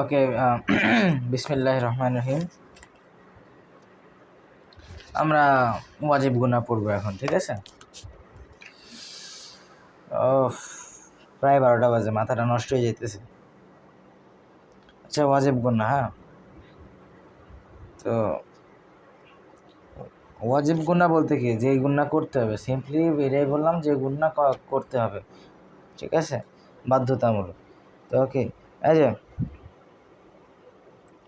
ওকে বিসমিল্লাহ রহমান রহিম আমরা ওয়াজিব গুণা পড়ব এখন, ঠিক আছে? ও প্রায় বারোটা বাজে, মাথাটা নষ্ট হয়ে যেতেছে আচ্ছা ওয়াজিব গুণা হ্যাঁ? তো, ওয়াজিব গুণা বলতে কি? যে গুণা করতে হবে সিম্পলি এটাই বললাম যে গুণা করতে হবে, ঠিক আছে? বাধ্যতামূলক। তো ওকে এই যে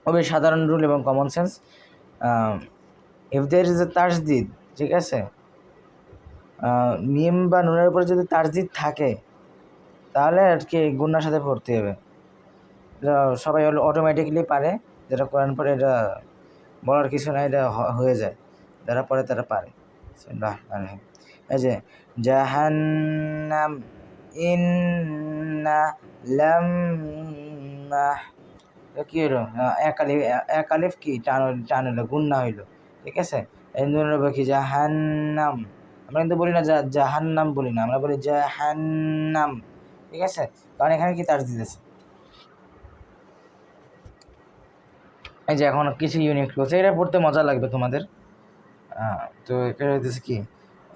খুবই সাধারণ রুল এবং common sense if there is a তাসদিদ ঠিক আছে? মিম বা নুনের উপরে যদি তাসদিদ থাকে, তাহলে আর কি গুন্নার সাথে পড়তে হবে। সবাই অটোমেটিকলি পারে, যেটা কোরআন পরে এটা বলার কিছু না এটা হয়ে যায়। যারা পড়ে তারা পারে। এই যে, জাহান্নাম ইন্না লাম্মা কি হলো এক আলিফ এক আলিফ কি? টান টান হলো গুন্না হইল। ঠিক আছে? কি? জাহান্নাম। আমরা কিন্তু বলি না জাহান্নাম বলি না, আমরা বলি জাহান্নাম। ঠিক আছে? কারণ এখানে কি তার দিতেছে? এই যে এখন কিছু ইউনিক ক্লোজ এটা পড়তে মজা লাগবে তোমাদের। তো এটা হইতেছে কি?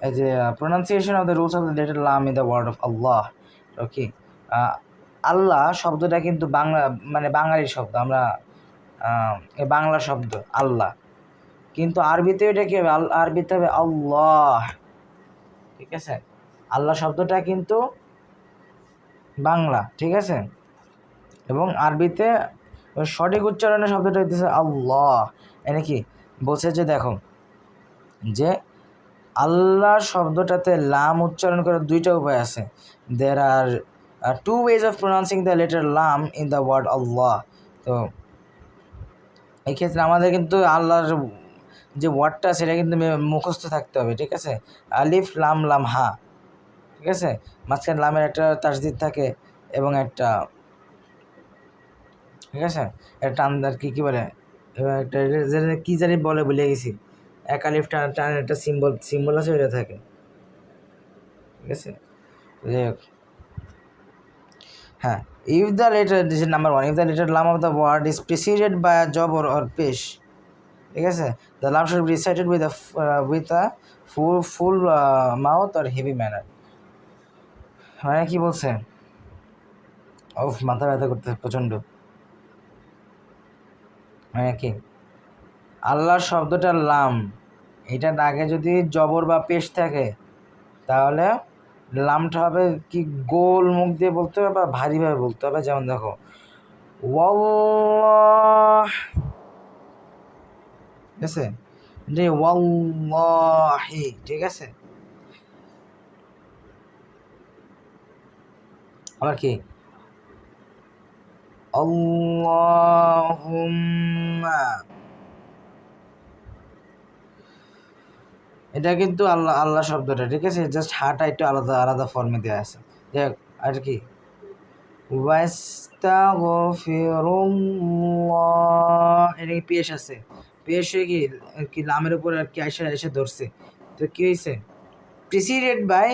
এই যে pronunciation of the rules of the letter লাম in the word of Allah okay আল্লাহ শব্দটা কিন্তু বাংলা মানে বাঙালি শব্দ, আমরা বাংলা শব্দ, আল্লাহ। কিন্তু আরবিতে এটা কী হবে? আরবিতে হবে আল্লাহ। ঠিক আছে? আল্লাহ শব্দটা কিন্তু বাংলা, ঠিক আছে? এবং আরবিতে সঠিক উচ্চারণের শব্দটা হইতেছে আল্লাহ। এনে কি? বলছে যে দেখো, যে আল্লাহ শব্দটাতে লাম উচ্চারণ করার দুইটা উপায় আছে। There are two ways of pronouncing the letter লাম ইন দ্য ওয়ার্ড আল্লাহ তো এই ক্ষেত্রে আমাদের কিন্তু আল্লাহর যে ওয়ার্ডটা সেটা কিন্তু মুখস্থ থাকতে হবে, ঠিক আছে? আলিফ, লাম লাম, হা, ঠিক আছে? মাঝখানে লামের একটা তাসদিদ থাকে এবং একটা, ঠিক আছে? একটা টান আর কি, কী বলে? একটা কী জানি বলে ভুলে গেছি। এক আলিফ টান টান একটা সিম্বল সিম্বল আছে, ওইটা থাকে। ঠিক আছে? যে হ্যাঁ if the letter number one if the letter লাম of the word is preceded by a job or or পেশ ঠিক আছে? দ্য লাম should be recited with with a full full mouth or heavy manner মানে কি বলছে? ও মাথা ব্যথা করতে প্রচণ্ড। মানে কি? আল্লাহর শব্দটার লাম এটার আগে যদি জবর বা পেশ থাকে, তাহলে লামটা হবে কি গোল মুখ দিয়ে বলতে হবে বা ভারীভাবে বলতে হবে? যেমন দেখো ঠিক আছে? ঠিক আছে? আবার কি? আল্লাহুম্মা এটা কিন্তু আল্লাহ আল্লাহ শব্দটা, ঠিক আছে? জাস্ট হাটা একটু আলাদা আলাদা ফর্মে দেওয়া আছে। যাই আর কি? এটা কি পেশ আছে? পেশ হয়ে কি কি লামের উপর আর কি আইসা এসে ধরছে। তো কি হয়েছে প্রিসিডেড বাই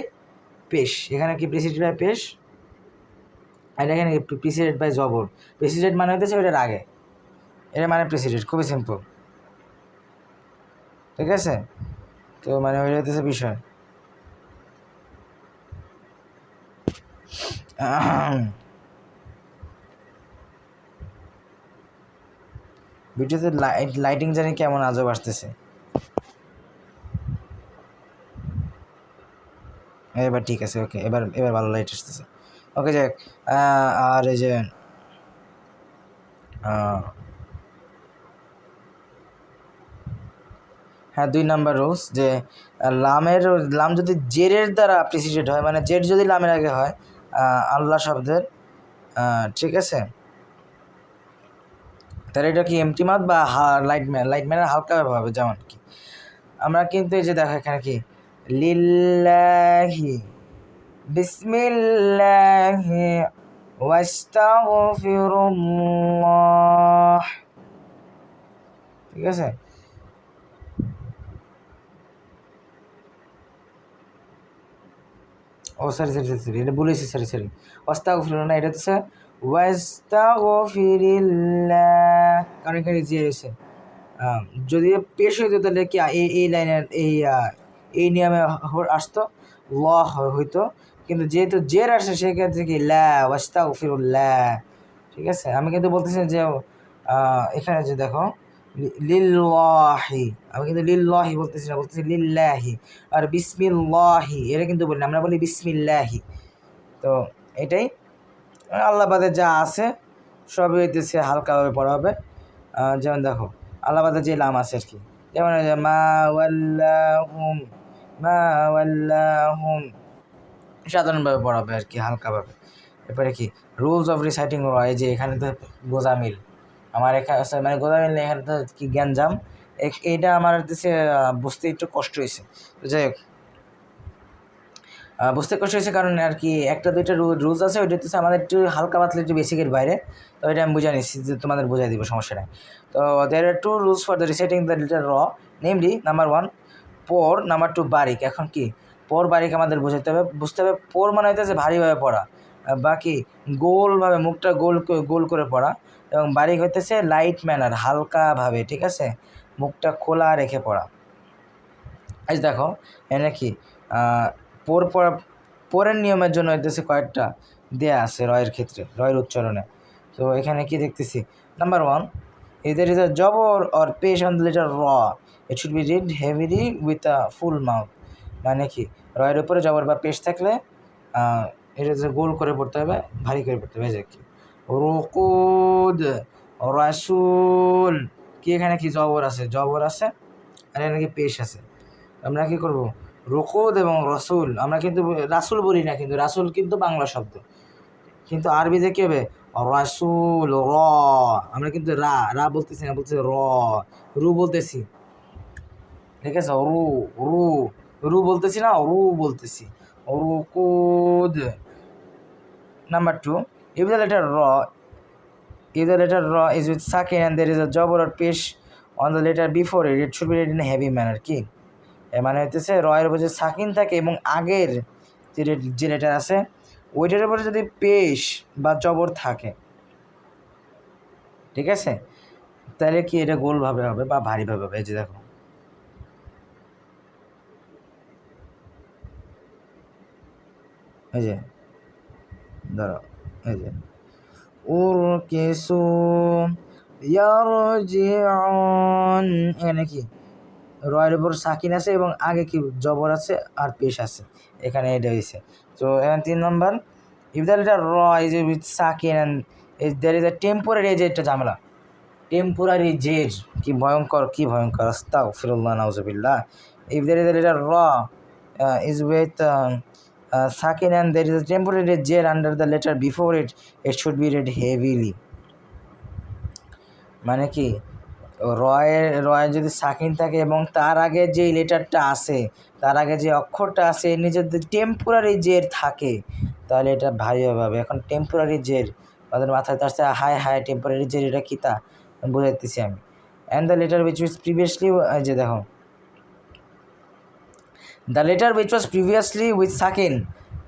পেশ। এখানে কি প্রিসিডেড বাই পেশ? আর এখানে প্রিসিডেড বাই জবর? প্রেসিডেন্ট মানে হইতেছে ওইটার আগে। এটা মানে প্রেসিডেন্ট খুবই সিম্পল ঠিক আছে? তো মানে ওইটা হইতেছে বিষয়। ভিডিওতে লাইট, লাইটিং জানি কেমন আজব আসতেছে। এবার ঠিক আছে, ওকে, এবার এবার ভালো লাইট আসতেছে। ওকে যাক আর এই যে হ্যাঁ দুই নাম্বার রুলস যে লামের, লাম যদি জেরের দ্বারা প্রিসিডেড হয় মানে জের যদি লামের আগে হয় আল্লাহ শব্দের ঠিক আছে? তাহলে এটা কি এমটি মাত বা লাইট ম্যান লাইট ম্যানের হালকা ব্যবহার হবে, যেমন কি? আমরা কিন্তু এই যে দেখো এখানে কি? লিল্লাহি, বিসমিল্লাহি, ওয়াস্তাগফিরুল্লাহ, ঠিক আছে? ও সরি সরি সরি সরি এটা বলেছি সরি সরি অস্তাগফিরুল্লাহ, না, এটা হচ্ছে ওয়াস্তাগফিরিল্লাহ। কারণ এখানে যে রয়েছে যদি পেশ হইতো তাহলে কি এই এই লাইনের, এই এই নিয়মে আসতো? ল হইতো। কিন্তু যেহেতু জের আসে, সেক্ষেত্রে কি লা, ওয়াস্তাগফিরুল্লাহ। ঠিক আছে? আমি কিন্তু বলতেছি যে এখানে যে দেখো লিল্লাহি। আমি কিন্তু লিল্লাহি বলতেছি না, বলতেছি লিল্লাহি। আর বিসমিল্লাহি, এটা কিন্তু বলি আমরা বলি বিসমিল্লাহি। তো এটাই। আল্লাহ বাদে যা আছে, সবই হইতেছে হালকাভাবে পড়া হবে। যেমন দেখো আল্লাহ বাদে যে লাম আছে আর কি। যেমন মা ওয়াল্লাহুম মা ওয়াল্লাহুম, সাধারণভাবে পড়া হবে আর কি, হালকাভাবে। এরপরে কি, রুলস অফ রিসাইটিং এই যে এখানে তো গোজামিল আমার এখানে আচ্ছা, মানে গোজামিল নেই এখানে কি এ- এইটা আমার আহ, বুঝতে একটু কষ্ট হয়েছে। যাই হোক। বুঝতে কষ্ট হয়েছে কারণ আর কি একটা দুইটা রুলস আছে ওইটা হচ্ছে আমাদের একটু হালকা পাতলা একটু বেসিকের বাইরে। তো এটা আমি বুঝে নিচ্ছি যে তোমাদের বুঝাই দিব সমস্যা নেই। তো there are two rules for the reciting the letter র নেমলি নাম্বার ওয়ান পোর নাম্বার টু বারিক এখন কি? পোর বারিক আমাদের বুঝাতে হবে। বুঝতে হবে পোর মানে হইতেছে ভারীভাবে পড়া। বাকি গোলভাবে মুখটা গোল গোল করে পড়া। এবং বারিক হইতেছে লাইট ম্যানার হালকাভাবে, ঠিক আছে? মুখটা খোলা রেখে পড়া। আজ দেখো, এনে কি? পোর পড়া পোরের নিয়মের জন্য হইতেছে কয়েকটা দেয়া আছে রয়ের ক্ষেত্রে, রয়ের উচ্চারণে। তো এখানে কি দেখতেছি? Number one either is a জবর অর পেশ অন দ্য লেটার র it should be read heavily with a full mouth মানে কি? রয়ের উপরে জবর বা পেশ থাকলে এটা গোল করে পড়তে হবে, ভারী করে পড়তে হবে যে কি। রকুদ, রাসুল। কি এখানে কি জবর আছে? জবর আছে? আর এখানে কি পেশ আছে? আমরা কি করব? রকুদ এবং রসুল। আমরা কিন্তু রাসুল বলি না কিন্তু, রাসুল কিন্তু বাংলা শব্দ। কিন্তু আরবিতে কি হবে? রাসুল, র। আমরা কিন্তু রা রা বলতেছি না, বলতেছি র। রু বলতেছি। ঠিক আছে? রু রু। রু বলতেছি না, রু বলতেছি। রুকুদ। Number two if the letter ra if the letter ra is with sakin and there is a jabr or pesh on the letter before it it should be read in a heavy manner কি এর মানে হইতেছে র এর উপর যে সাকিন থাকে এবং আগের যে যে লেটার আছে ওইটার উপরে যদি পেশ বা জবর থাকে ঠিক আছে তাহলে কি এটা গোলভাবে হবে বা ভারীভাবে হবে এই যে দেখো এই যে ধরো উরকিসু ইয়ারজিউন এখানে কি? রয়ের উপর সাকিন আছে এবং আগে কি জবর আছে আর পেশ আছে। এখানে এটা হয়েছে তো এখন তিন নম্বর ইফ দ্য লেটার র is with Sakin and is there is a temporary যে একটা ঝামেলা। টেম্পোরারি জের কি ভয়ঙ্কর কি ভয়ঙ্কর আস্তাগ ফিরুল্লাহ নাউজুবিল্লাহ if there is a letter র is with Sakin and there is a temporary জের under the letter before it it should be read heavily মানে কি? রয়ের রয়ে যদি সাকিন থাকে এবং তার আগে যে লেটারটা আসে তার আগে যে অক্ষরটা আসে এর নিচে যদি টেম্পোরারি জের থাকে, তাহলে এটা ভারী হবে। এখন টেম্পোরারি জের তাদের মাথায় আসছে হাই হাই টেম্পোরারি জের এটা কী তা? বোঝাইতেছি আমি। And the letter which was previously যে দেখো the letter which was previously with Sakin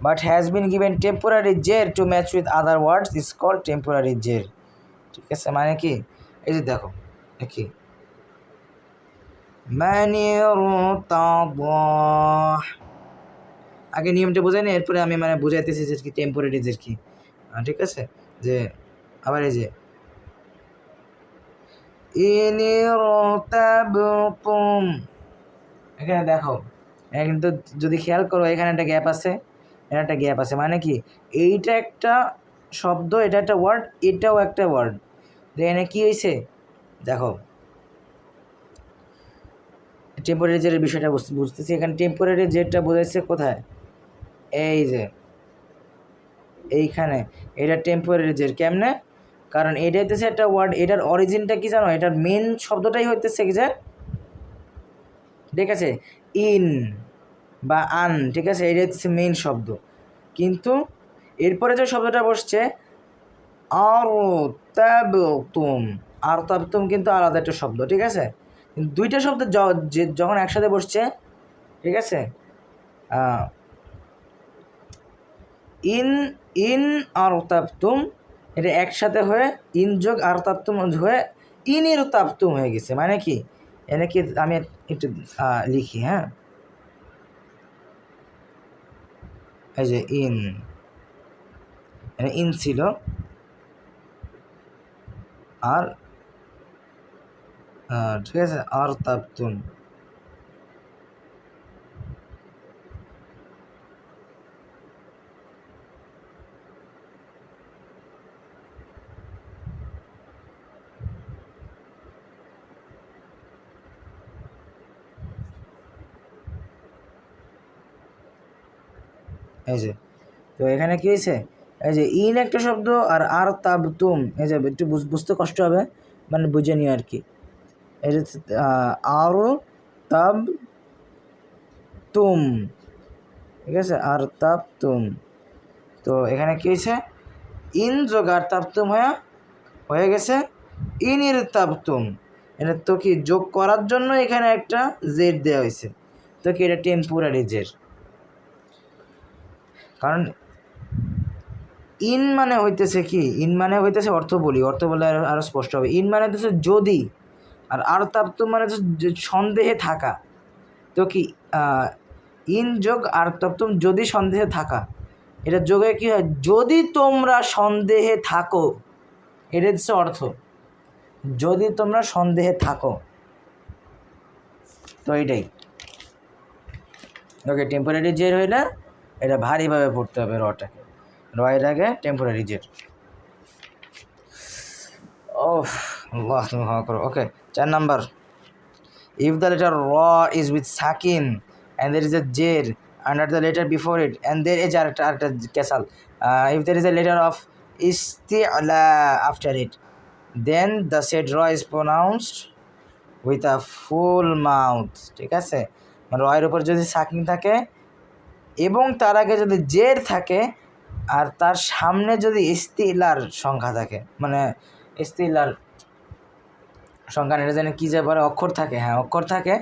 but has been given temporary জের to match with other words is call temporary জের ঠিক আছে মানে কি? এই যে দেখো কি আগে নিয়মটা বোঝাই নি, এরপরে আমি মানে বুঝাইতেছি যে কি টেম্পোরারি যে কি। ঠিক আছে? যে, আবার এই যে। এখানে দেখো কিন্তু যদি খেয়াল করো, এখানে একটা গ্যাপ আছে, এখানে একটা গ্যাপ আছে। মানে কি? এইটা একটা শব্দ, এটা একটা ওয়ার্ড এটাও একটা ওয়ার্ড এখানে কি হয়েছে দেখো। টেম্পোরারি জেরের বিষয়টা বুঝতে- বুঝতেছি, এখানে টেম্পোরারি জেরটা বোঝাচ্ছে কোথায়? এই যে, এইখানে। এটা টেম্পোরারি জের কেমনে? কারণ এটা হইতেছে একটা ওয়ার্ড এটার অরিজিনটা কি জানো? এটার মেন শব্দটাই হইতেছে কি যে, ঠিক আছে? ইন বা আন, ঠিক আছে? এটা হচ্ছে মেন শব্দ। কিন্তু এরপরে যে শব্দটা বসছে আর তাবতুম আর তাবতুম কিন্তু আলাদা একটা শব্দ, ঠিক আছে? দুইটা শব্দ যখন একসাথে বসছে, ঠিক আছে? ইন ইন আর তাবতুম এটা একসাথে হয়ে, ইন যোগ আর তাপ্তুম হয়ে ইনের তাপ্তুম হয়ে গেছে। মানে কি? এনে কি আমি একটু লিখি হ্যাঁ? এই যে ইন ইন ছিল। আর ঠিক আছে, আর তাপ্তুম এই যে তো এখানে কী হয়েছে? এই যে ইন একটা শব্দ আর আর তাব তুম এই যে একটু বুঝ- বুঝতে কষ্ট হবে মানে বুঝে নিও আর কি। এই যে আহ, আর তাব তুম ঠিক আছে? আর তাব তুম। তো এখানে কী হয়েছে? ইন যোগ আর তাব তুম হয়ে হয়ে গেছে ইনের তাব তুম। এটা তো কি যোগ করার জন্য এখানে একটা জেড দেওয়া হয়েছে। তো কি এটা টেম্পোরারি জেড। কারণ ইন মানে হইতেছে কি? ইন মানে হইতেছে অর্থ বলি, অর্থ বলে আরও আরও স্পষ্ট হবে। ইন মানে হচ্ছে যদি, আর আর তাপ্ত মানে সন্দেহে থাকা। তো কি ইন যোগ আর তাপ্তম যদি সন্দেহে থাকা। এটা যোগে কি হয়? যদি তোমরা সন্দেহে থাকো, এটা হচ্ছে অর্থ। যদি তোমরা সন্দেহে থাকো, তো এটাই। ওকে টেম্পোরারি জের হইলে এটা ভারীভাবে পড়তে হবে রটা রটাকে আগে টেম্পোরারি জেট ওহ তুমি ক্ষমা করো। ওকে চার নাম্বার। ইফ দ্য লেটার র ইজ উইথ সাকিন অ্যান্ড দের ইজ এ জের under the letter before it and there is আর একটা আর একটা ক্যাসাল if there is a letter of ইস্তি after it then the said র is pronounced with a full mouth ঠিক আছে? রয়ের উপর যদি সাকিং থাকে এবং তার আগে যদি জের থাকে, আর তার সামনে যদি ইস্তিলার সংখ্যা থাকে মানে ইস্তিলার সংখ্যা এটা জানি কী যে অক্ষর থাকে হ্যাঁ অক্ষর থাকে,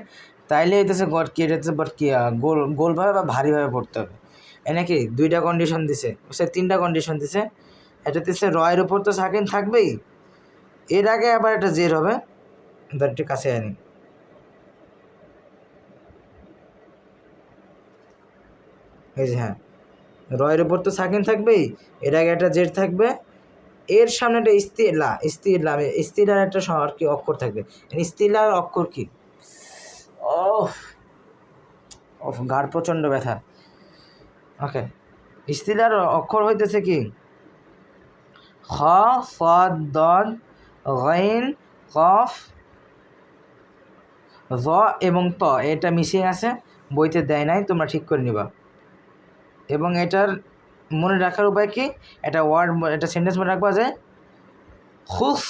তাইলে হইতেছে গড কি, এটা বট কি গোল, গোলভাবে বা ভারীভাবে পড়তে হবে। এনে কি দুইটা কন্ডিশন দিছে সে তিনটা কন্ডিশন দিছে, এটা দিচ্ছে রয়ের উপর তো সাকিন থাকবেই, এর আগে আবার একটা জের হবে, ধর একটু কাছে আনি এই যে হ্যাঁ রয়ের উপর তো সাকিন থাকবেই, এর আগে একটা জেড থাকবে, এর সামনে একটা ইস্তিলা ইস্তিলা ইস্তিলার একটা আর কি অক্ষর থাকবে ইস্তিলার অক্ষর কি? ও গাঢ় প্রচণ্ড ব্যথা। ওকে ইস্তিলার অক্ষর হইতেছে কি? খ, ফদ দদ গাইন, কফ, জ এবং ত, এটা মিশিয়ে আছে, বইতে দেয় নাই, তোমরা ঠিক করে নিবা। এবং এটার মনে রাখার উপায় কি? এটা ওয়ার্ড এটা সেন্টেন্স মনে রাখবা যে খুস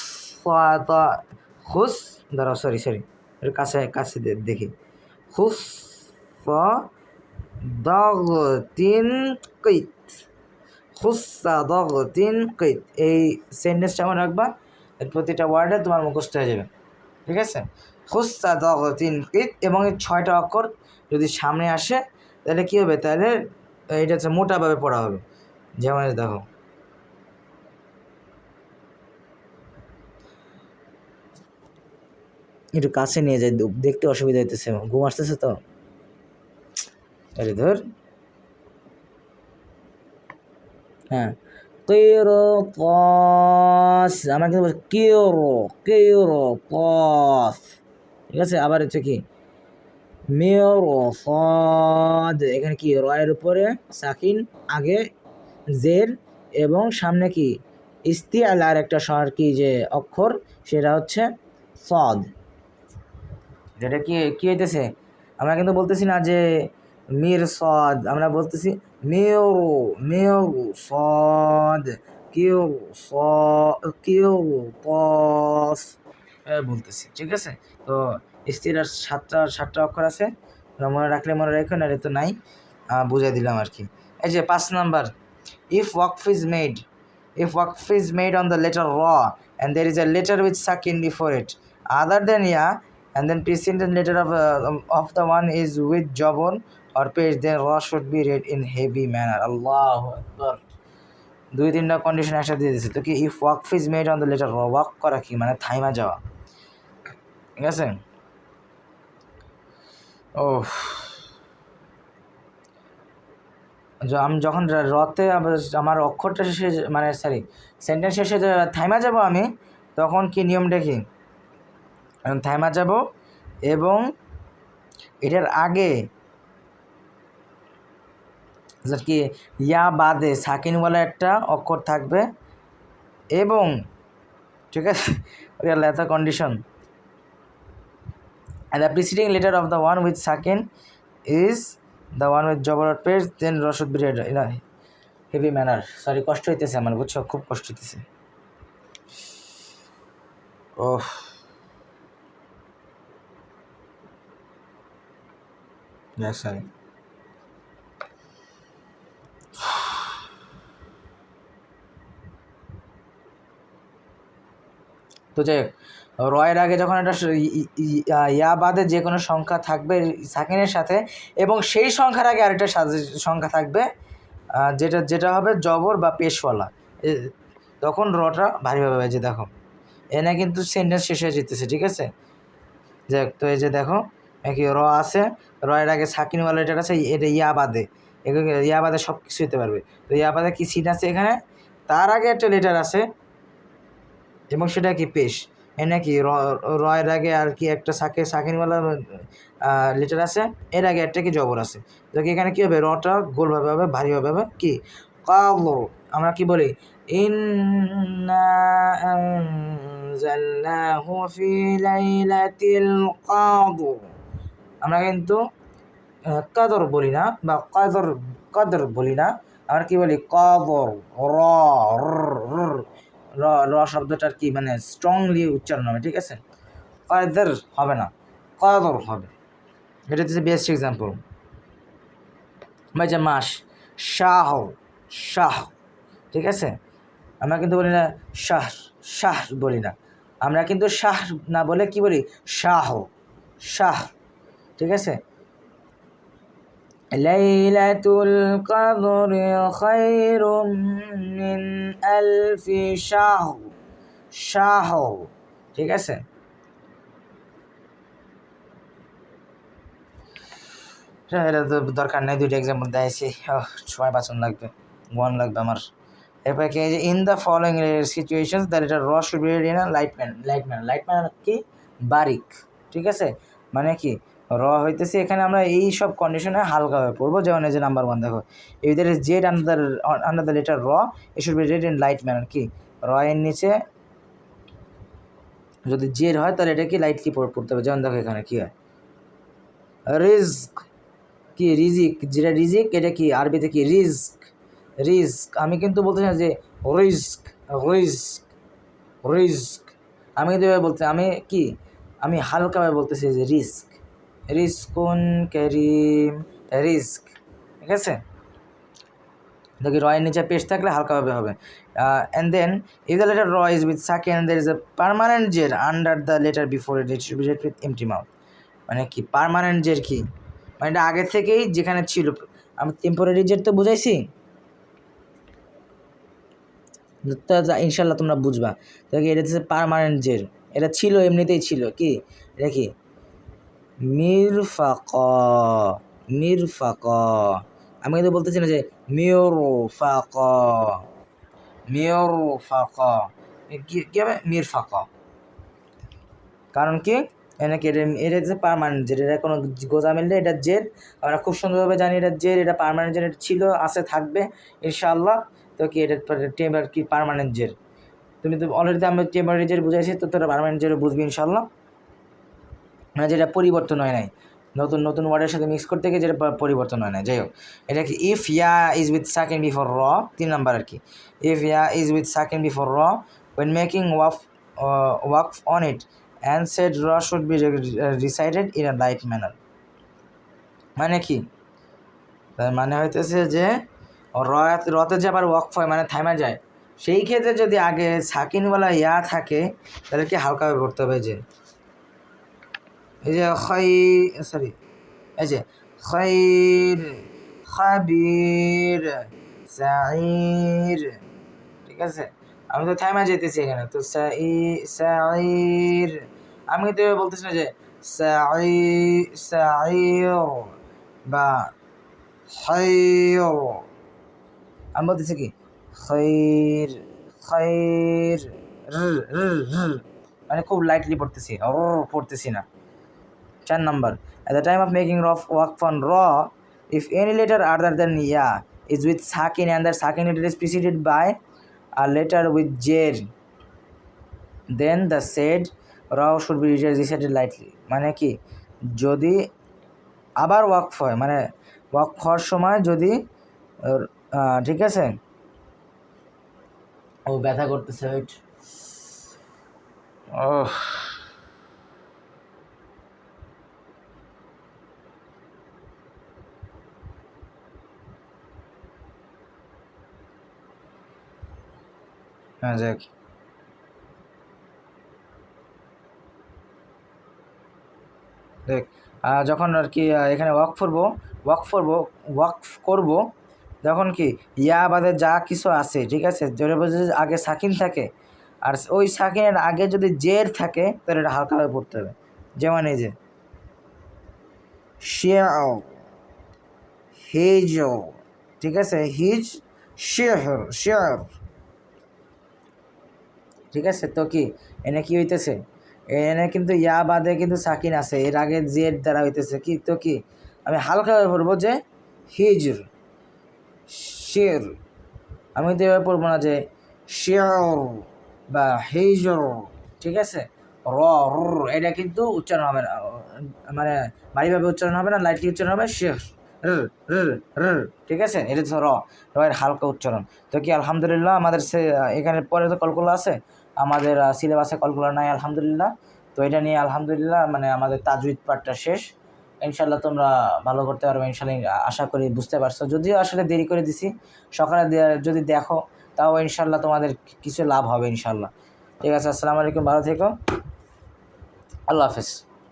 খুস, দাঁড়াও সরি সরি কাছে কাছে দেখি। দগ তিন কৈত খুসা দগ তিন কৈত। এই সেন্টেন্সটা মনে রাখবা, এর প্রতিটা ওয়ার্ডে তোমার মুখস্থ হয়ে যাবে। ঠিক আছে? খুসা দগ তিন কিত এবং এই ছয়টা অক্ষর যদি সামনে আসে, তাহলে কী হবে? তাহলে এটা হচ্ছে মোটাভাবে পড়া হবে। যেমন দেখো। একটু কাছে নিয়ে যাই দেখতে অসুবিধা হইতেছে, ঘুম আসতেছে তো। আরে ধর। হ্যাঁ। কেরো কস আমরা কিন্তু কেরো কেরো কস ঠিক আছে? আবার হচ্ছে কি? মেয়রো ফদ। এখানে কি? রয়ের উপরে, সাকিন, আগে জের এবং সামনে কি? ইস্তি আল আর একটা স্বর কি যে অক্ষর? সেটা হচ্ছে সদ যেটা কি কি হইতেছে? আমরা কিন্তু বলতেছি না যে মির সদ, আমরা বলতেছি মেয়রো মেয়রো সদ, কেউ স, কেউ পস বলতেছি, ঠিক আছে? তো স্ত্রীর সাতটা সাতটা অক্ষর আছে। মনে রাখলে মনে রেখুন আর তো নাই। বুঝাই দিলাম আর কি। এই যে পাঁচ নাম্বার। ইফ ওয়াকফ is made if Waqf is made on the letter র and there is a letter with সাক ইন before it other then yeah and then present and letter of of the one is with জবন or পেজ then র should be read in heavy manner আল্লাহ দুই, তিনটা condition একসাথে দিয়ে দিয়েছে। তো কি if Waqf is made on the letter র ওয়াক করা কি? মানে থাইমা যাওয়া। ঠিক আছে? ও আমি যখন র- রতে আমার অক্ষরটা শেষে মানে সরি সেন্টেন্স শেষে থাইমা যাব আমি, তখন কি নিয়মটা কি থাইমা যাব এবং এটার আগে কি, ইয়া বাদে সাকিনওয়ালা একটা অক্ষর থাকবে এবং ঠিক আছে লেথা condition and the preceding letter of the one with sakin is the one with jabr or page then র should be read in a heavy manner sorry কষ্ট হইতেছে আমার বুঝছ খুব কষ্ট হইতেছে ওহ সরি তো যাই হোক, রয়ের আগে যখন একটা ইয়া বাদে যে কোনো সংখ্যা থাকবে সাকিনের সাথে, এবং সেই সংখ্যার আগে আরেকটা সংখ্যা থাকবে যেটা যেটা হবে জবর বা পেশওয়ালা। তখন রটা ভারীভাবে বাজে দেখো। এনে কিন্তু সেন্টেন্স শেষ হয়ে যেতেছে, ঠিক আছে? যাক, তো এই যে দেখো কি র আছে, রয়ের আগে সাকিনওয়ালা এটা আছে এটা ইয়া বাদে। ইয়া বাদে সব কিছু হতে পারবে। তো ইয়া বাদে কি সিন আছে এখানে? তার আগে একটা লেটার আছে, এবং সেটা কি পেশ। নাকি রয়ের আগে আর কি একটা সাকে, সাকিনওয়ালা লেটার আছে, এর আগে একটা কি জবর আছে? তো এখানে কি হবে? রটা গোলভাবে হবে ভারীভাবে হবে, কি? কালো, আমরা কি বলি? আমরা কিন্তু কদর বলি না, বা কদর কদর বলি না আমরা কি বলি? কদর র। র, র শব্দটার কি মানে স্ট্রংলি উচ্চারণ হবে ঠিক আছে? কদর হবে না কদর হবে। এটা হচ্ছে বেস্ট এক্সাম্পল যে মাস শাহ শাহ ঠিক আছে? আমরা কিন্তু বলি না শাহ শাহ বলি না। আমরা কিন্তু শাহ না বলে কি বলি? শাহ শাহ ঠিক আছে? ليلة القدر خير من ألف شهر. شهر. ঠিক আছে? এটা তো দরকার নেই, দুইটা এক্সাম্পল দিয়েছি ছয় বাঁচন লাগবে। ওয়ান লাগবে আমার। এরপরে কি যে in the following situation that এটা রস should be light manner light manner light manner কি? বারিক। ঠিক আছে? মানে কি? র হইতেছে, এখানে আমরা এই সব কন্ডিশনে হালকাভাবে পড়ব। যেমন এই যে নাম্বার ওয়ান দেখো there is জেড আন্ডার আন্ডার দ্য লেটার র, it should be read in light manner কি? র এর নিচে যদি জেড হয়, তাহলে এটা কি লাইট লাইটলি পড়তে হবে। যেমন দেখো এখানে কি হয়? রিস্ক কি? রিজিক যেটা রিজিক এটা কি? আরবিতে কি? রিস্ক রিস্ক আমি কিন্তু বলতে চাই যে রিস্ক রিস্ক রিস্ক আমি কিন্তু বলতে, আমি কি? আমি হালকাভাবে বলতেছি যে রিস্ক রিস্কুন ক্যারিম রিস্ক, ঠিক আছে? দেখি রয়ের নিচে পেশ থাকলে হালকাভাবে হবে। And then if the letter র ইজ উইথ সাকেন্ড দের ইজ এ পারমানেন্ট জের under the letter before it it with empty mouth মানে কি? পারমানেন্ট জের কি? মানে এটা আগে থেকেই যেখানে ছিল। আমি টেম্পোরারি জের তো বুঝাইছি? ইনশাল্লাহ তোমরা বুঝবা। কি এটা হচ্ছে পারমানেন্ট জের এটা ছিল, এমনিতেই ছিল। কি? এটা কি? মিরফাক মিরফাক। আমি কিন্তু বলতেছি না যে মিওরো ফাক মিওরো ফাক কি হবে? মিরফাক। কারণ কি? এনে কি এটা এটা হচ্ছে পারমানেন্ট জেড এটা কোনো গোজা মিললে এটা জেড আমরা খুব সুন্দরভাবে জানি এটা জেড এটা পারমানেন্ট জেড এটা ছিল, আছে, থাকবে, ইনশাআল্লাহ। তো কি এটা টেম্পার কি পারমানেন্ট জেড তুমি তো অলরেডি আমি টেম্পারারি জেড বুঝাইছি, তো তোরা পারমানেন্ট জেড বুঝবি, ইনশাআল্লাহ। মানে যেটা পরিবর্তন হয় নাই। নতুন নতুন ওয়ার্ডের সাথে মিক্স করতে গিয়ে যেটা পরিবর্তন হয় না যাই হোক, এটা কি ইফ ইয়া ইজ উইথ সাকেন্ড বিফোর র তিন নাম্বার আর কি। ইফ ইয়া ইজ উইথ সাকেন্ড বিফোর র ওয়েন মেকিং ওয়াফ ওয়াক অন ইট অ্যান্ড সেড র should be recited in a light manner মানে কি? তার মানে হইতেছে যে রতে যে আবার ওয়াকফ হয় মানে থামা যায়, সেই ক্ষেত্রে যদি আগে সাকিনওয়ালা ইয়া থাকে, তাহলে কি হালকাভাবে পড়তে হবে যে এই যে খাই সরি এই যে খাইর খাবির সাইর ঠিক আছে আমি তো থাইমা যেতেছি এখানে, তো সাই সাইর আমি কিন্তু বলতেছি না যে সাই সাইর বা খাইর আমি বলতেছি কি খৈর খৈর। মানে খুব লাইটলি পড়তেছি ও পড়তেছি না চার number at the time of making rough work on raw if any letter other than ya is with sakin and that sakin letter is preceded by a letter with jer then the said raw should be recited lightly মানে কি যদি আবার ওয়াকফ হয় মানে ওয়াকফ হওয়ার সময় যদি ঠিক আছে ও ব্যথা করতেছে ওইট ও হ্যাঁ যাক। দেখ যখন আর কি এখানে ওয়াক করব ওয়াক করব ওয়াক করব যখন কি, ইয়া বাদে যা কিছু আছে, ঠিক আছে? যেটা বলছে আগে সাকিন থাকে, আর ওই সাকিনের আগে যদি জের থাকে, তাহলে এটা হালকাভাবে পড়তে হবে। যেমন এই যে, শিয়াও হিজ ঠিক আছে? হিজ শেহর শেয়ার। ঠিক আছে? তো কি? এনে কি হইতেছে? এনে কিন্তু ইয়া বাদে কিন্তু সাকিন আছে। এর আগে জেড দ্বারা হইতেছে। কি? তো কি? আমি হালকাভাবে পড়ব যে হিজর, শের। আমি কিন্তু এভাবে পড়ব না যে শেয়র বা হিজর, ঠিক আছে? র এটা কিন্তু উচ্চারণ হবে না। মানে ভারীভাবে উচ্চারণ হবে না লাইটলি উচ্চারণ হবে শের ঠিক আছে? এটা তো র। হালকা উচ্চারণ। তো কি? আলহামদুলিল্লাহ, আমাদের সে এখানে পরে তো কলগুলো আছে। আমাদের সিলেবাসে কলগুলো নাই, আলহামদুলিল্লাহ। তো এটা নিয়ে আলহামদুলিল্লাহ মানে আমাদের তাজউদ পাঠটা শেষ। ইনশাল্লাহ তোমরা ভালো করতে পারবে ইনশাল্লাহ আশা করি বুঝতে পারছ। যদিও আসলে দেরি করে দিছি, সকালে যদি দেখো, তাও ইনশাল্লাহ তোমাদের কিছু লাভ হবে ইনশাল্লাহ ঠিক আছে, আসসালামু আলাইকুম, ভালো থেকো। আল্লাহ হাফেজ।